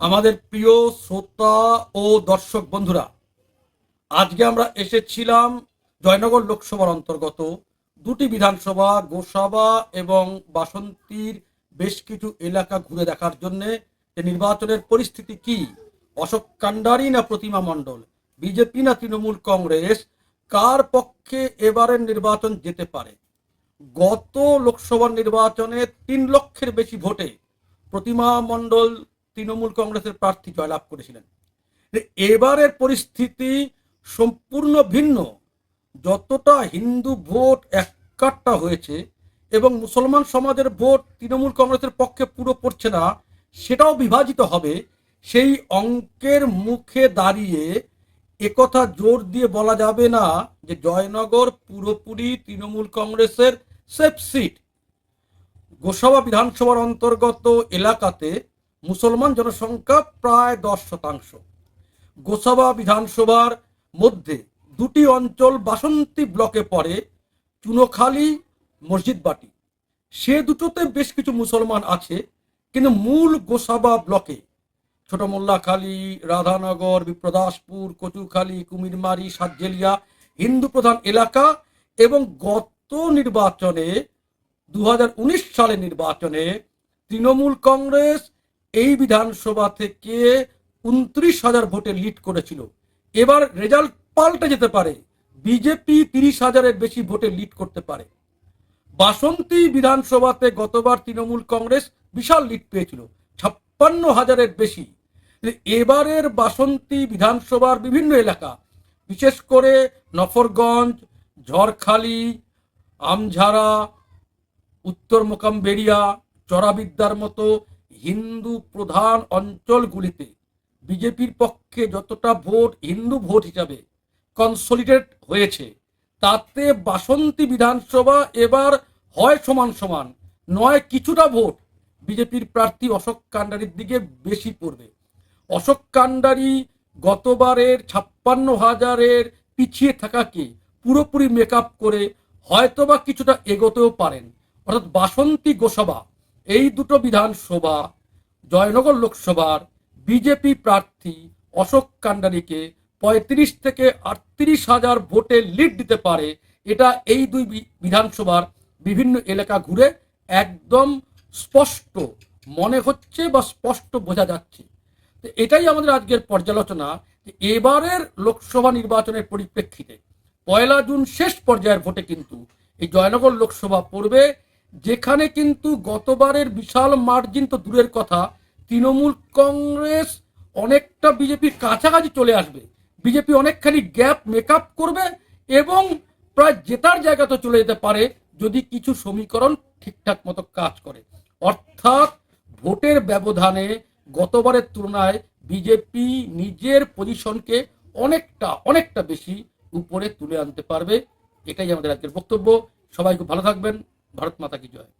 আমাদের প্রিয় শ্রোতা ও দর্শক বন্ধুরা, আজকে আমরা এসেছিলাম জয়নগর লোকসভার অন্তর্গত দুটি বিধানসভা, গোসাবা এবং বাসন্তীর বেশ কিছু এলাকা ঘুরে দেখার জন্য নির্বাচনের পরিস্থিতি কি, অশোক কান্ডারি না প্রতিমা মণ্ডল, বিজেপি না তৃণমূল কংগ্রেস, কার পক্ষে এবারের নির্বাচন যেতে পারে? গত লোকসভা নির্বাচনে তিন লক্ষের বেশি ভোটে প্রতিমা মণ্ডল তৃণমূল কংগ্রেসের প্রার্থী জয়লাভ করেছিলেন। এবারের পরিস্থিতি সম্পূর্ণ ভিন্ন। যতটা হিন্দু ভোট এককাট্টা হয়েছে এবং মুসলমান সমাজের ভোট তৃণমূল কংগ্রেসের পক্ষে পুরো পড়ছে না, সেটাও বিভাজিত হবে। সেই অঙ্কের মুখে দাঁড়িয়ে একথা জোর দিয়ে বলা যাবে না যে জয়নগর পুরোপুরি তৃণমূল কংগ্রেসের সেফ সিট। গোসাবা বিধানসভার অন্তর্গত এলাকাতে মুসলমান জনসংখ্যা প্রায় দশ শতাংশ। গোসাবা বিধানসভার মধ্যে দুটি অঞ্চল বাসন্তী ব্লকে পড়ে, চুনোখালী, মসজিদবাটি। সে দুটোতে বেশ কিছু মুসলমান আছে, কিন্তু মূল গোসাবা ব্লকে ছোট মোল্লাখালী, রাধানগর, বিপ্রদাসপুর, কচুখালী, কুমিরমারি, সাতজেলিয়া, হিন্দু প্রধান এলাকা এবং গত নির্বাচনে দু সালের নির্বাচনে তৃণমূল কংগ্রেস এই বিধানসভা থেকে উনত্রিশ হাজার ভোটে লিড করেছিল। এবার রেজাল্ট পাল্টে যেতে পারে। বিজেপি তিরিশ হাজারের বেশি ভোটে লিড করতে পারে। বাসন্তী বিধানসভাতে গতবার তৃণমূল কংগ্রেস বিশাল লিড পেয়েছিল, ছাপ্পান্ন হাজারের বেশি। এবারের বাসন্তী বিধানসভার বিভিন্ন এলাকা, বিশেষ করে নফরগঞ্জ, ঝড়খালি আমঝারা উত্তর মোকামবেড়িয়া চরাবিদ্যার মতো হিন্দু প্রধান অঞ্চলগুলিতে বিজেপির পক্ষে যতটা ভোট হিন্দু ভোট হিসাবে কনসলিডেট হয়েছে, তাতে বাসন্তী বিধানসভা এবার হয় সমান সমান নয় কিছুটা ভোট বিজেপির প্রার্থী অশোক কান্ডারির দিকে বেশি পড়বে। অশোক কান্ডারি গতবারের ছাপ্পান্ন হাজারের পিছিয়ে থাকাকে পুরোপুরি মেকআপ করে হয়তোবা কিছুটা এগোতেও পারেন। অর্থাৎ বাসন্তী গোসভা এই দুটো বিধানসভা, জয়নগর লোকসভার বিজেপি প্রার্থী অশোক কান্ডারিকে পঁয়ত্রিশ থেকে আটত্রিশ হাজার ভোটে লিড দিতে পারে, এটা এই দুই বিধানসভার বিভিন্ন এলাকা ঘুরে একদম স্পষ্ট মনে হচ্ছে বা স্পষ্ট বোঝা যাচ্ছে। তো এটাই আমাদের আজকের পর্যালোচনা। এবারের লোকসভা নির্বাচনের পরিপ্রেক্ষিতে পয়লা জুন শেষ পর্যায়ের ভোটে কিন্তু এই জয়নগর লোকসভা পড়বে যেখানে কিন্তু গতবারের বিশাল মার্জিন তো দূরের কথা, তৃণমূল কংগ্রেস অনেকটা বিজেপির কাছাকাছি চলে আসবে। বিজেপি অনেকখানি গ্যাপ মেকআপ করবে এবং প্রায় জেতার জায়গা তো চলে যেতে পারে যদি কিছু সমীকরণ ঠিকঠাক মতো কাজ করে। অর্থাৎ ভোটের ব্যবধানে গতবারের তুলনায় বিজেপি নিজের পজিশনকে অনেকটা অনেকটা বেশি উপরে তুলে আনতে পারবে। এটাই আমাদের আজকের বক্তব্য। সবাই খুব ভালো থাকবেন। ভারত মাতা কি জয়